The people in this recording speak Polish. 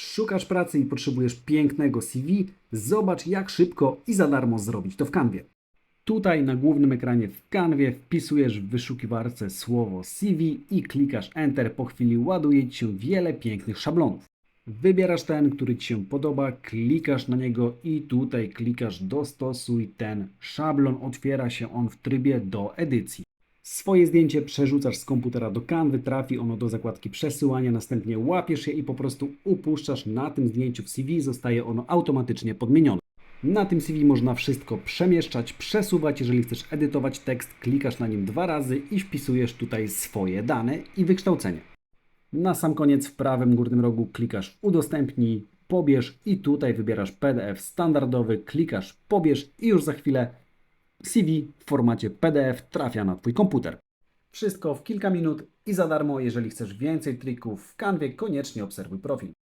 Szukasz pracy i potrzebujesz pięknego CV? Zobacz jak szybko i za darmo zrobić to w Canwie. Tutaj na głównym ekranie w Canwie wpisujesz w wyszukiwarce słowo CV i klikasz Enter. Po chwili ładuje Ci się wiele pięknych szablonów. Wybierasz ten, który Ci się podoba, klikasz na niego i tutaj klikasz dostosuj ten szablon. Otwiera się on w trybie do edycji. Swoje zdjęcie przerzucasz z komputera do kanwy, trafi ono do zakładki przesyłania, następnie łapiesz je i po prostu upuszczasz na tym zdjęciu w CV, zostaje ono automatycznie podmienione. Na tym CV można wszystko przemieszczać, przesuwać. Jeżeli chcesz edytować tekst, klikasz na nim dwa razy i wpisujesz tutaj swoje dane i wykształcenie. Na sam koniec w prawym górnym rogu klikasz udostępnij, pobierz i tutaj wybierasz PDF standardowy, klikasz pobierz i już za chwilę CV w formacie PDF trafia na Twój komputer. Wszystko w kilka minut i za darmo. Jeżeli chcesz więcej trików w kanwie, koniecznie obserwuj profil.